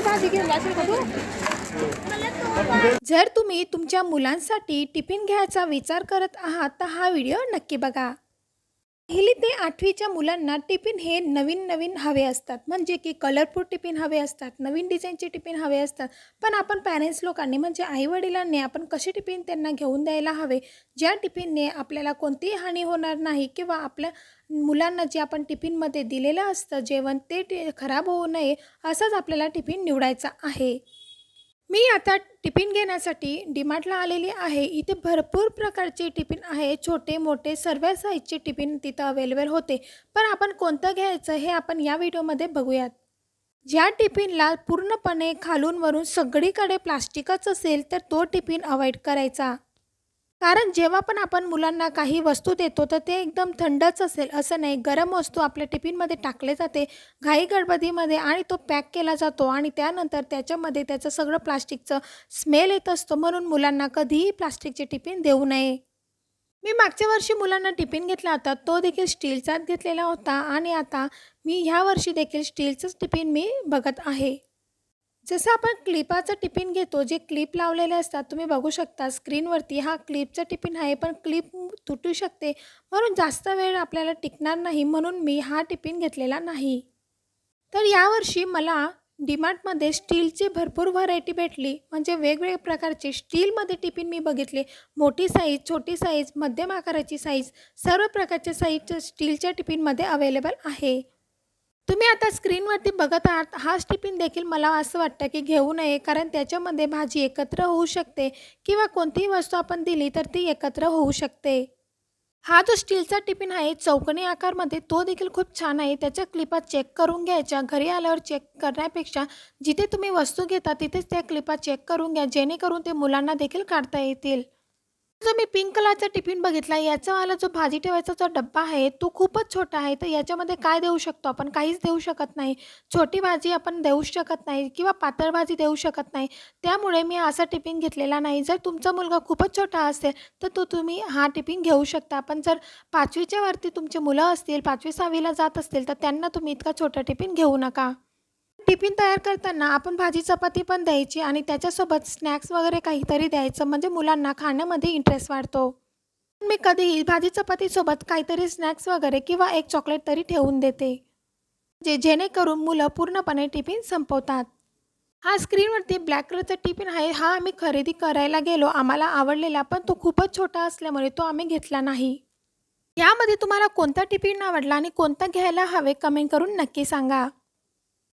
भाजी घेऊन का तू? जर तुम्ही तुमच्या मुलांसाठी टिफिन घ्यायचा विचार करत आहात तर हा व्हिडिओ नक्की बघा. पहिली ते आठवीच्या मुलांना टिफिन हे नवीन नवीन हवे असतात. म्हणजे की कलरफुल टिफिन हवे असतात नवीन डिझाईनचे टिफिन हवे असतात. पण आपण पॅरेंट्स लोकांनी म्हणजे आईवडिलांनी आपण कसे टिफिन त्यांना घेऊन द्यायला हवे? ज्या टिफिनने आपल्याला कोणतीही हानी होणार नाही किंवा आपल्या मुलांना जे आपण टिफिनमध्ये दिलेलं असतं जेवण ते खराब होऊ नये असंच आपल्याला टिफिन निवडायचा आहे. मी आता टिफिन घेण्यासाठी डिमार्टला आलेली आहे. इथे भरपूर प्रकारचे टिफिन आहे. छोटे मोठे सर्व साईजचे टिफिन तिथं अवेलेबल होते. पण आपण कोणतं घ्यायचं हे आपण या व्हिडिओमध्ये बघूयात. ज्या टिफिनला पूर्णपणे खालून वरून सगळीकडे प्लास्टिकच असेल तर तो टिफिन अवॉइड करायचा. कारण जेव्हा पण आपण मुलांना काही वस्तू देतो तर ते एकदम थंडच असेल असं नाही. गरम वस्तू आपल्या टिफिनमध्ये टाकले जाते घाई गडबडीमध्ये आणि तो पॅक केला जातो आणि त्यानंतर त्याच्यामध्ये त्याचं सगळं प्लास्टिकचं स्मेल येत असतो म्हणून मुलांना कधीही प्लास्टिकचे टिफिन देऊ नये. मी मागच्या वर्षी मुलांना टिफिन घेतला होता तो देखील स्टीलचाच घेतलेला होता आणि आता मी ह्या वर्षी देखील स्टीलचंच टिफिन मी बघत आहे. जसं आपण क्लिपाचं टिफिन घेतो जे क्लिप लावलेले असतात तुम्ही बघू शकता स्क्रीनवरती हा क्लिपचं टिफिन आहे पण क्लिप तुटू शकते. म्हणून जास्त वेळ आपल्याला टिकणार नाही म्हणून मी हा टिफिन घेतलेला नाही. तर यावर्षी मला डीमार्टमध्ये स्टीलची भरपूर व्हरायटी भेटली. म्हणजे वेगवेगळ्या प्रकारचे स्टीलमध्ये टिफिन मी बघितले. मोठी साईज छोटी साईज मध्यम आकाराची साईज सर्व प्रकारच्या साईजच्या स्टीलच्या टिफिनमध्ये अवेलेबल आहे. तुम्ही आता स्क्रीनवरती बघत आहात हाच टिफिन देखील मला असं वाटतं की घेऊ नये कारण त्याच्यामध्ये भाजी एकत्र होऊ शकते किंवा कोणतीही वस्तू आपण दिली तर ती एकत्र होऊ शकते. हा जो स्टीलचा टिफिन आहे चौकणी आकारमध्ये तो देखील खूप छान आहे. त्याच्या क्लिपा चेक करून घ्यायच्या घरी आल्यावर चेक करण्यापेक्षा जिथे तुम्ही वस्तू घेता तिथेच त्या क्लिपा चेक करून घ्या जेणेकरून ते मुलांना देखील काढता येतील. जो मी पिंक कलरचा टिफिन बघितला याचावाला जो भाजी ठेवायचा जो डब्बा आहे तो खूपच छोटा आहे. तर याच्यामध्ये काय देऊ शकतो आपण? काहीच देऊ शकत नाही. छोटी भाजी आपण देऊ शकत नाही किंवा पातळ भाजी देऊ शकत नाही. त्यामुळे मी असा टिफिन घेतलेला नाही. जर तुमचा मुलगा खूपच छोटा असेल तर तो तुम्ही हा टिफिन घेऊ शकता. पण जर पाचवीच्या वरती तुमचे मुलं असतील पाचवी सहावीला जात असतील तर त्यांना तुम्ही इतका छोटा टिफिन घेऊ नका. टिफिन तयार करताना आपण भाजी चपाती पण द्यायची आणि त्याच्यासोबत स्नॅक्स वगैरे काहीतरी द्यायचं. म्हणजे मुलांना खाण्यामध्ये इंटरेस्ट वाढतो. मी कधीही भाजी चपातीसोबत काहीतरी स्नॅक्स वगैरे किंवा एक चॉकलेट तरी ठेवून देते. जे जेणेकरून मुलं पूर्णपणे टिफिन संपवतात. हा स्क्रीनवरती ब्लॅक कलरचा टिफिन आहे. हा आम्ही खरेदी करायला गेलो. आम्हाला आवडलेला पण तो खूपच छोटा असल्यामुळे तो आम्ही घेतला नाही. यामध्ये तुम्हाला कोणता टिफिन आवडला आणि कोणता घ्यायला हवे कमेंट करून नक्की सांगा.